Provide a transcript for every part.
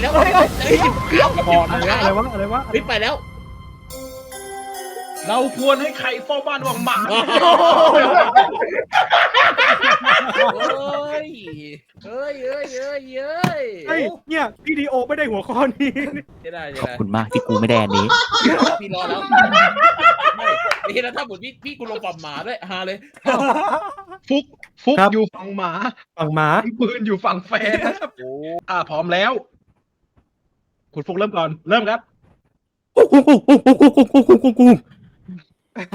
แล้วเฮ้ยเฮ้ยเอาก่อนอะไรวะอะไรวะอะไรวะเฮ้ยไปแล้ว เราควรให้ใครเฝ้าบ้านวังหมาเฮ้ยเฮ้ยเฮ้ยเฮ้ยเฮ้ยเฮ้ยเนี่ยพี่ดีโอไม่ได้หัวข้อนี้จะได้ขอบคุณมากที่กูไม่ได้อันนี้พี่รอแล้วไม่นี่แล้วถ้าหมดพี่พี่กูลงปรับหมาด้วยฮาเลย ฟุกฟุกอยู่ฝั่งหมาฝั่งหมาปืนอยู่ฝั่งแฟนนะครับโอ้อ่าพร้อมแล้ว คุณฟุกเริ่มก่อน เริ่มครับ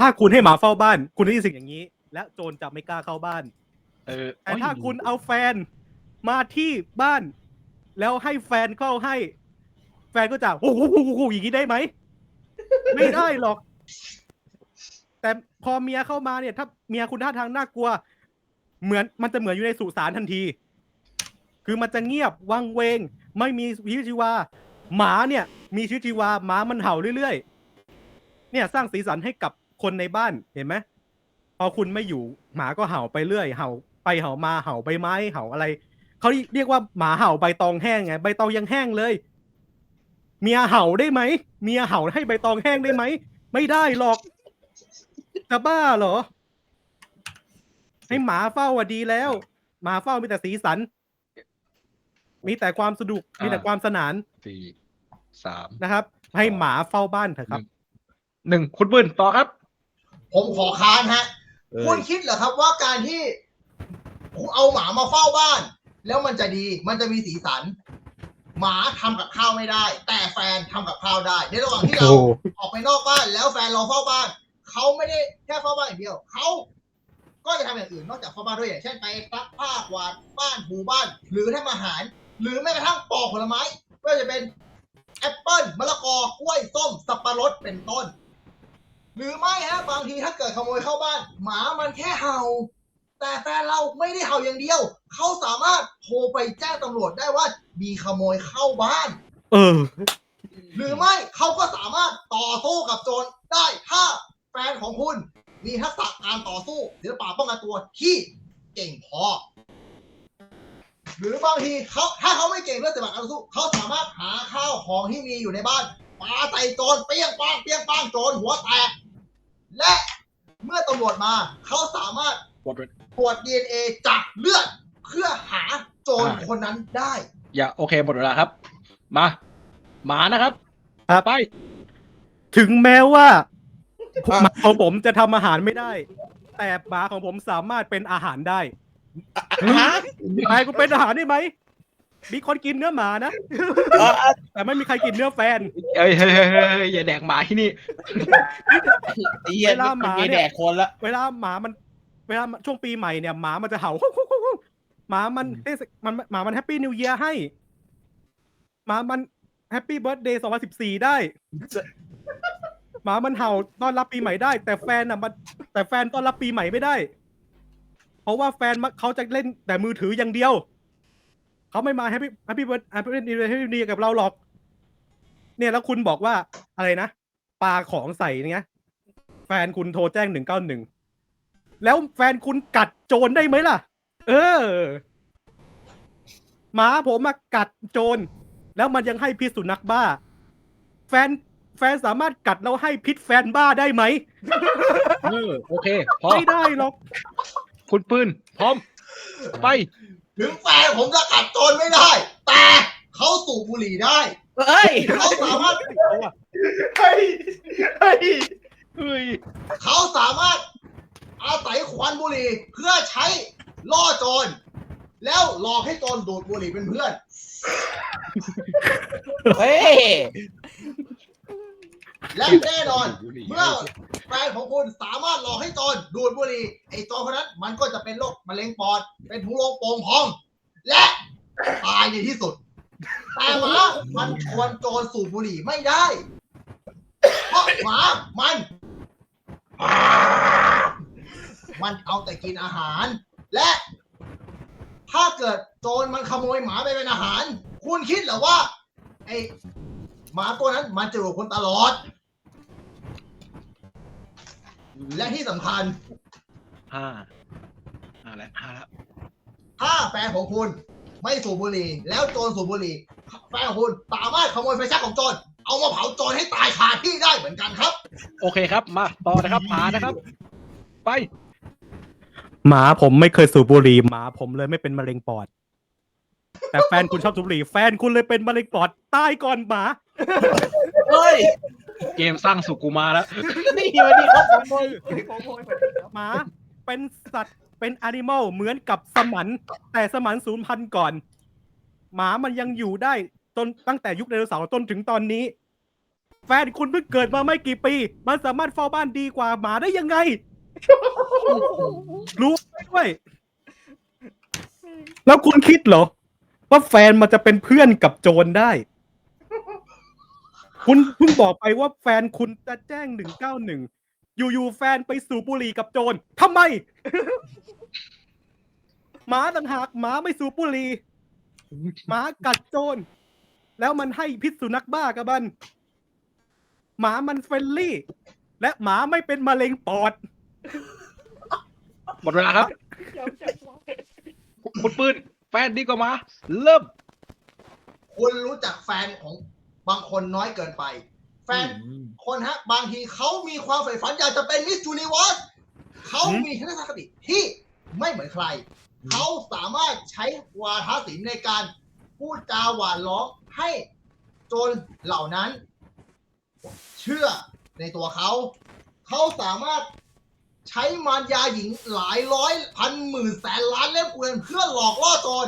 ถ้าคุณให้หมาเฝ้าบ้าน คุณได้ยินสิ่งอย่างนี้ และโจรจะไม่กล้าเข้าบ้าน เออแต่ถ้าคุณเอาแฟนมาที่บ้าน แล้วให้แฟนเข้าให้ แฟนก็จะโอ้โหอย่างนี้ได้ไหม ไม่ได้หรอก แต่พอเมียเข้ามาเนี่ย ถ้าเมียคุณท่าทางน่ากลัว เหมือนมันจะเหมือนอยู่ในสุสานทันที คือมันจะเงียบวังเวง ไม่มีชีวิตชีวา หมาเนี่ย มีชีวิตชีวาหมามันเห่าเรื่อยๆ เนี่ยสร้างสีสันให้กับคนในบ้านเห็นไหมพอคุณไม่อยู่หมาก็เห่าไปเรื่อยเห่าไปเห่ามาเห่าใบไม้เห่าอะไรเขาเรียกว่าหมาเห่าใบตองแห้งไงใบตองยังแห้งเลย เมียเห่าได้ไหมเมียเห่าให้ใบตองแห้งได้ไหมไม่ได้หรอกจะบ้าเหรอ ให้หมาเฝ้าอะดีแล้ว หมาเฝ้ามีแต่สีสัน มีแต่ความสนุก มีแต่ความสนานสี่สามนะครับ ให้หมาเฝ้าบ้านเถอะครับหนึ่งคุณปืนต่อครับ ผมขอค้านฮะ คุณคิดเหรอครับว่าการที่คุณเอาหมามาเฝ้าบ้าน แล้วมันจะดี มันจะมีสีสัน หมาทำกับข้าวไม่ได้ แต่แฟนทำกับข้าวได้ ในระหว่างที่เราออกไปนอกบ้านแล้วแฟนเราเฝ้าบ้านเขาไม่ได้แค่เฝ้าบ้านอย่างเดียวเขาก็จะทำอย่างอื่นนอกจากเฝ้าบ้านด้วยอย่างเช่นไปซักผ้ากวาดบ้านถูบ้าน หรือทำอาหาร หรือแม้กระทั่งปอกผลไม้ไม่ว่าจะเป็นแอปเปิ้ลมะละกอกล้วยส้มสับปะรดเป็นต้น หรือไม่ฮะบางทีถ้าเกิดขโมยเข้าบ้าน หมามันแค่เห่า แต่แฟนเราไม่ได้เห่าอย่างเดียว เขาสามารถโทรไปแจ้งตำรวจได้ว่า มีขโมยเข้าบ้าน เออ หรือไม่เขาก็สามารถต่อสู้กับโจรได้ถ้าแฟนของคุณ มีทักษะการต่อสู้ศิลปะป้องกันตัวที่เก่งพอ หรือบางทีเขาถ้าเขาไม่เก่งเรื่องศิลปะการต่อสู้เขาสามารถหาข้าวของที่มีอยู่ในบ้านปาใส่โจรเปี้ยงป้างเปี้ยงป้างโจรหัวแตกและเมื่อตำรวจมาเขาสามารถหมดเวลาตรวจ DNA จากเลือดเพื่อหาโจรอ่าคนนั้นได้ อย่าโอเคหมดเวลาครับ มา หมานะครับครับ ไป ถึงแม้ว่าหมาของผมจะทำอาหารไม่ได้ แต่หมาของผมสามารถเป็นอาหารได้ ฮะใครกูเป็นอาหารได้ไหมมีคนกินเนื้อหมานะเออแต่ไม่มีใครกินเนื้อแฟน เอ้ยเฮ้ยเฮ้ยเฮ้ยเฮ้ยอย่าแดกหมาที่นี่ไอ้เหี้ยเวลาหมามีเนี่ย แดกคนละ เวลาหมามัน เวลาช่วงปีใหม่เนี่ยหมามันจะเห่า หมามันเทศมันหมามันแฮปปี้นิวเยียให้ หมามันแฮปปี้เบิร์ดเดย์สองพันสิบสี่ได้ หมามันเห่าต้อนรับปีใหม่ได้ แต่แฟนอะมันแต่แฟนต้อนรับปีใหม่ไม่ได้ เพราะว่าแฟนมันเขาจะเล่นแต่มือถืออย่างเดียว เขาไม่มาแฮปปี้แฮปปี้เบิร์ดแฮปปี้นิวแฮปปี้นิวกับเราหรอก เนี่ยแล้วคุณบอกว่าอะไรนะปาของใส่เนี่ยแฟนคุณโทรแจ้งหนึ่งเก้าหนึ่งแล้วแฟนคุณกัดโจรได้ไหมล่ะ เออหมาผมมากัดโจรแล้วมันยังให้พิษสุนัขบ้า แฟนแฟนสามารถกัดแล้วให้พิษแฟนบ้าได้ไหมเออโอเค พอ ไม่ได้หรอก คุณปืนพร้อม ไปถึงแฟนผมจะกัดโจรไม่ได้ แต่เขาสูบบุหรี่ได้เฮ้ยเขาสามารถเฮ้ยเฮ้ยเฮ้ยเขาสามารถอาศัยควันบุหรี่เพื่อใช้ล่อโจรแล้วหลอกให้โจรดูดบุหรี่เป็นเพื่อน เฮ้ย และแน่นอนเมื่อ แฟนของคุณสามารถหลอกให้โจรดูดบุหรี่ไอ้โจรคนนั้นมันก็จะเป็นโรคมะเร็งปอด เป็นทุโรคโป่งพอง และตายในที่สุด แต่หมามันชวนโจรสูบบุหรี่ไม่ได้ เพราะหมามัน มันเอาแต่กินอาหาร และ ถ้าเกิดโจรมันขโมยหมาไปเป็นอาหาร คุณคิดเหรอว่า ไอ้หมาตัวนั้นมันจะอยู่กับคุณตลอด และที่สำคัญห้าห้าแล้วห้าแล้วถ้าแฟนของคุณไม่สูบบุหรี่ แล้วโจรสูบบุหรี่ แฟนของคุณสามารถขโมยไฟแช็กของโจรเอามาเผาโจรให้ตายคาที่ได้เหมือนกันครับ โอเคครับ มาต่อนะครับหมานะครับ ไป หมาผมไม่เคยสูบบุหรี่หมาผมเลยไม่เป็นมะเร็งปอด แต่แฟนคุณชอบสูบบุหรี่แฟนคุณเลยเป็นมะเร็งปอดตายก่อนหมา เฮ้ย เกมสร้างสุกุมาแล้ว นี่วันนี้เขาโมยขโมยหมาเป็นสัตว์เป็นอ n i ม a l เหมือนกับสมัน แต่สมันสูญพันธุ์ก่อน หมามันยังอยู่ได้จนตั้งแต่ยุคไดโนเสาร์จนถึงตอนนี้ แฟนคุณเพิ่งเกิดมาไม่กี่ปี มันสามารถเฝ้าบ้านดีกว่าหมาได้ยังไง รู้ไหมด้วย แล้วคุณคิดเหรอ ว่าแฟนมันจะเป็นเพื่อนกับโจรได้ คุณเพิ่งบอกไปว่าแฟนคุณจะแจ้งหนึ่งเก้าหนึ่งอยู่ๆแฟนไปสูบบุหรี่กับโจรทำไม หมาต่างหากหมาไม่สูบบุหรี่หมากัดโจรแล้วมันให้พิษสุนัขบ้ากับมัน หมามันเฟรนลี่ และหมาไม่เป็นมะเร็งปอด หมดเวลาครับ คุณปืนแฟนดีกว่าหมา เริ่ม คุณรู้จักแฟนของ บางคนน้อยเกินไป แฟนคนฮะ บางทีเขามีความใฝ่ฝันอยากจะเป็นมิส s u นิเวิร์สเขาหืมมีทัศนคติที่ไม่เหมือนใคร เขาสามารถใช้วาทศิลป์ในการพูดจาหวานล้อมให้โจรเหล่านั้น เชื่อในตัวเขา เขาสามารถใช้มารยาหญิงหลายร้อยพันหมื่นแสนล้านเล่มเกวียนเพื่อหลอกล่อโจร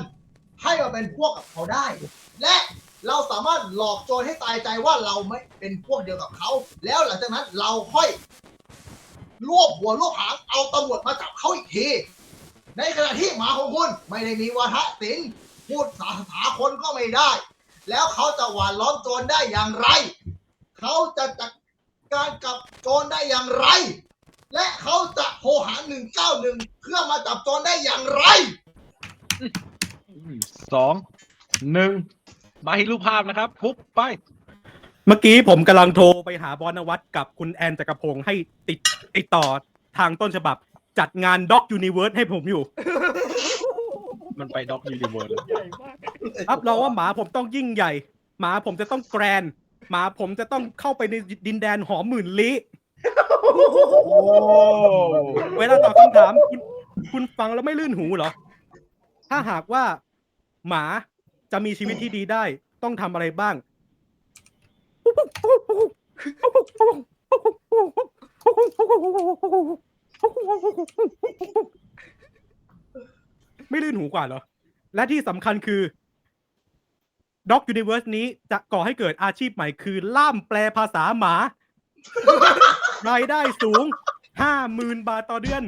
ให้มาเป็นพวกกับเขาได้ และ เราสามารถหลอกโจรให้ตายใจว่าเราไม่เป็นพวกเดียวกับเขา แล้วหลังจากนั้นเราค่อยรวบหัวรวบหางเอาตำรวจมาจับเขาอีกที ในขณะที่หมาของคุณไม่ได้มีวาทศิลป์พูดภาษาคนก็ไม่ได้ แล้วเขาจะหวานล้อมโจรได้อย่างไร เขาจะจัดการกับโจรได้อย่างไร และเขาจะโทรหา191เพื่อมาจับโจรได้อย่างไรสองหนึ่ง มาให้รูปภาพนะครับปุ๊บไป เมื่อกี้ผมกำลังโทรไปหาบอลนวัตกับคุณแอนจักรพงศ์ให้ติดติดต่อทางต้นฉบับ จัดงานด็อกยูนิเวิร์สให้ผมอยู่ มันไปด็อกยูนิเวิร์สรับรองว่าหมาผมต้องยิ่งใหญ่ หมาผมจะต้องแกรนด์หมาผมจะต้องเข้าไปในดินแดนหอมหมื่นลี้เวลาตอบคำถามคุณคุณฟังแล้วไม่ลื่นหูเหรอ ถ้าหากว่า หมา จะมีชีวิตที่ดีได้ ต้องทำอะไรบ้าง ไม่ลื่นหูกว่าเหรอ และที่สำคัญคือ Dog Universe นี้จะก่อให้เกิดอาชีพใหม่คือ ล่ามแปลภาษาหมา รายได้สูงห้าหมื่นบาทต่อเดือน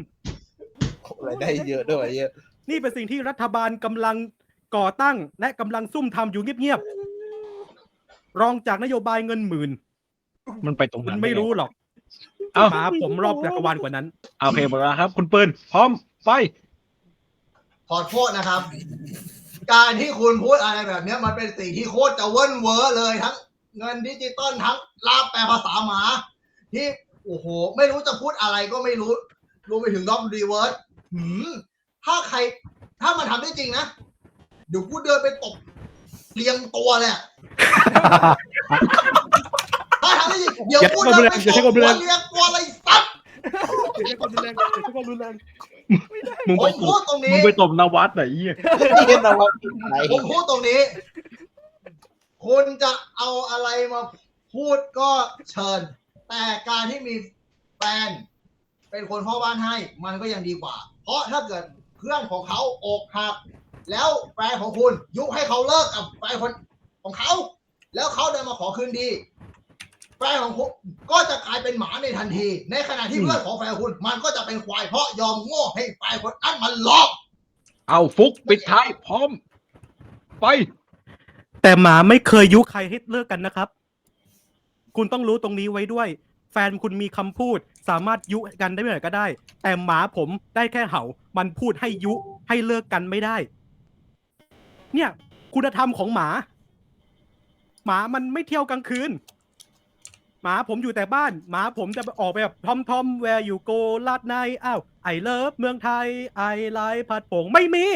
รายได้เยอะด้วยเยอะ นี่เป็นสิ่งที่รัฐบาลกำลัง ก่อตั้งและกำลังซุ่มทำอยู่เงียบๆรองจากนโยบายเงินหมื่น มันไปตรงคุนั้ณนไม่รู้หรอกเอ้าหมาผมรอบจักรวาลกว่านั้น โอเคหมดเวลาครับ คุณปืนพร้อมไป ขอโทษนะครับ การที่คุณพูดอะไรแบบเนี้ยมันเป็นสิ่งที่โคตรจะเว้นเวอร์เลย ทั้งเงินดิจิตอลทั้งลาบแปลภาษาหมา ที่โอ้โห ไม่รู้จะพูดอะไรก็ไม่รู้รวมไปถึงด็อกรีเวิร์สหืมถ้าใคร ถ้ามันทำได้จริงนะ เดี๋ยวกูเดินไปตบเรียงตัวเลยอะถ้าทำได้จริงเดี๋ยวกูเดินไปตบหัวเรียงตัวเลยสัตว์มึงผไปมตพูบดตรงมึนี้ งไปตบนวัดไหนยี่ที่เห็นเราไหนผมพูดตรงนี้ คุณจะเอาอะไรมาพูดก็เชิญ แต่การที่มีแฟนเป็นคนพ่อบ้านให้ มันก็ยังดีกว่า เพราะถ้าเกิดเพื่อนของเขาอกหัก แล้วแฟนของคุณยุให้เขาเลิกกับแฟนคนของเขา แล้วเขาเดินมาขอคืนดี แฟนของคุณก็จะกลายเป็นหมาในทันที ในขณะที่เพื่อนของแฟนคุณ มันก็จะเป็นควายเพราะยอมโง่ให้แฟนคนนั้นมันหลอก เอาฟุกปิดท้ายพร้อม ไป แต่หมาไม่เคยยุใครให้เลิกกันนะครับ คุณต้องรู้ตรงนี้ไว้ด้วย แฟนคุณมีคำพูด สามารถยุกันได้เมื่อไหร่ก็ได้ แต่หมาผมได้แค่เห่า มันพูดให้ยุให้เลิกกันไม่ได้ เนี่ย คุณธรรมของหมา หมามันไม่เที่ยวกลางคืน หมาผมอยู่แต่บ้าน หมาผมจะออกไปแบบทอมทอมแวร์อยู่โกลาดในอ้าวไอเลิฟเมืองไทยไอไลพัดผงไม่มี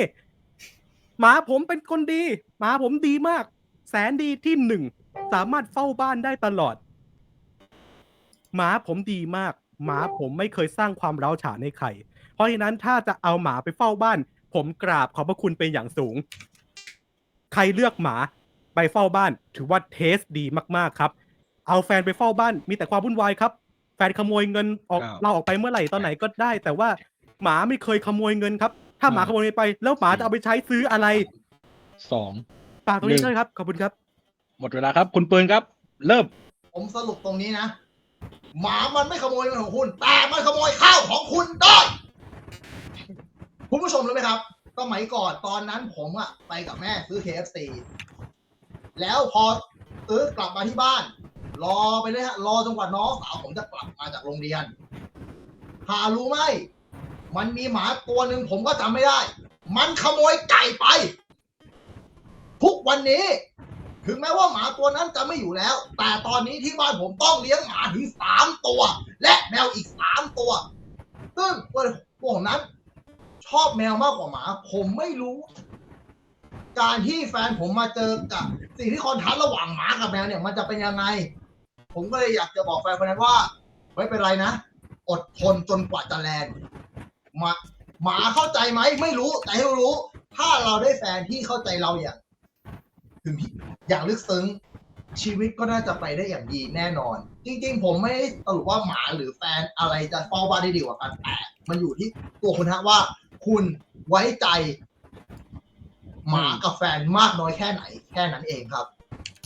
หมาผมเป็นคนดี หมาผมดีมาก แสนดีที่หนึ่งสามารถเฝ้าบ้านได้ตลอด หมาผมดีมาก หมาผมไม่เคยสร้างความร้าวฉานให้ใคร เพราะฉะนั้นถ้าจะเอาหมาไปเฝ้าบ้าน ผมกราบขอบพระคุณเป็นอย่างสูง ใครเลือกหมาไปเฝ้าบ้าน ถือว่าเทสดีมากๆครับ เอาแฟนไปเฝ้าบ้านมีแต่ความวุ่นวายครับ แฟนขโมยเงินออกอ้าวเราออกไปเมื่อไหร่ตอนไหนก็ได้ แต่ว่าหมาไม่เคยขโมยเงินครับ ถ้าหมาขโมยไป แล้วหมาจะเอาไปใช้ซื้ออะไรสอง ฝากตรงนี้หนึ่ง ด้วยครับขอบคุณครับ หมดเวลาครับ คุณปืนครับ เริ่ม ผมสรุปตรงนี้นะ หมามันไม่ขโมยเงินของคุณ แต่มันขโมยข้าวของคุณได้ คุณผู้ชมรู้ไหมครับ สมัยก่อนตอนนั้นผมอะไปกับแม่ซื้อ KFC แล้วพอซื้อกลับมาที่บ้าน รอไปเลยฮะรอจนกว่าน้องสาวผมจะกลับมาจากโรงเรียนหารู้ไหมมันมีหมาตัวหนึ่งผมก็จำไม่ได้ มันขโมยไก่ไป ทุกวันนี้ ถึงแม้ว่าหมาตัวนั้นจะไม่อยู่แล้ว แต่ตอนนี้ที่บ้านผมต้องเลี้ยงหมาถึงสามตัว และแมวอีกสามตัว ซึ่งตัวผมนั้น ชอบแมวมากกว่าหมา ผมไม่รู้ การที่แฟนผมมาเจอกับสิ่งที่คอนทราสต์ระหว่างหมากับแมวเนี่ย มันจะเป็นยังไง ผมก็เลยอยากจะบอกแฟนคนนั้นว่า ไม่เป็นไรนะ อดทนจนกว่าจะแลนหมาหมาเข้าใจไหมไม่รู้ แต่ให้รู้ ถ้าเราได้แฟนที่เข้าใจเราอย่าง ถึงอย่างลึกซึ้งชีวิตก็น่าจะไปได้อย่างดีแน่นอน จริง ๆ ผมไม่ได้สรุปว่าหมาหรือแฟนอะไรจะเฝ้าบ้านได้ดีกว่ากันแต่มันอยู่ที่ตัวคุณฮะว่า คุณไว้ใจหมากับแฟนมากน้อยแค่ไหน แค่นั้นเองครับ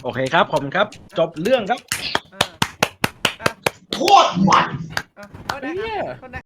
โอเคครับขอบคุณครับ จบเรื่องครับ โคตรมัน เอาได้ครับคนได้